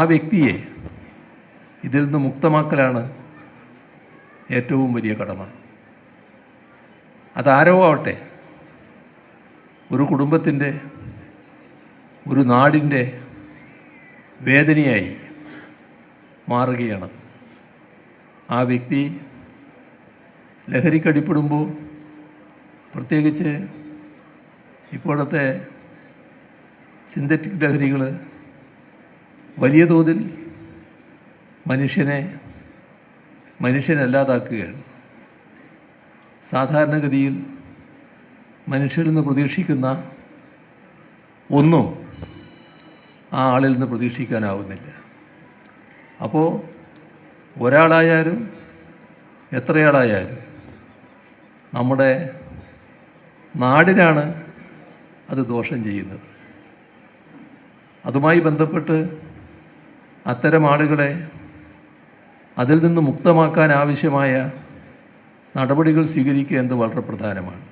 ആ വ്യക്തിയെ ഇതിൽ നിന്ന് മുക്തമാക്കലാണ് ഏറ്റവും വലിയ കടമ. അതാരോ ആവട്ടെ ഒരു കുടുംബത്തിന്റെ ഒരു നാടിന്റെ വേദനയായി മാറുകയാണ്. ആ വ്യക്തി ലഹരിക്കടിപ്പെടുമ്പോൾ പ്രത്യേകിച്ച് ഇപ്പോഴത്തെ സിന്തറ്റിക് ലഹരികൾ വലിയ തോതിൽ മനുഷ്യനെ മനുഷ്യനല്ലാതാക്കുകയാണ്. സാധാരണഗതിയിൽ മനുഷ്യരിൽ നിന്ന് പ്രതീക്ഷിക്കുന്ന ഒന്നും ആ ആളിൽ നിന്ന് പ്രതീക്ഷിക്കാനാവുന്നില്ല. അപ്പോൾ ഒരാളായാലും എത്രയാളായാലും നമ്മുടെ നാടിനാണ് അത് ദോഷം ചെയ്യുന്നത്. അതുമായി ബന്ധപ്പെട്ട് അത്തരം ആളുകളെ അതിൽ നിന്ന് മുക്തമാക്കാൻ ആവശ്യമായ നടപടികൾ സ്വീകരിക്കുക എന്നത് വളരെ പ്രധാനമാണ്.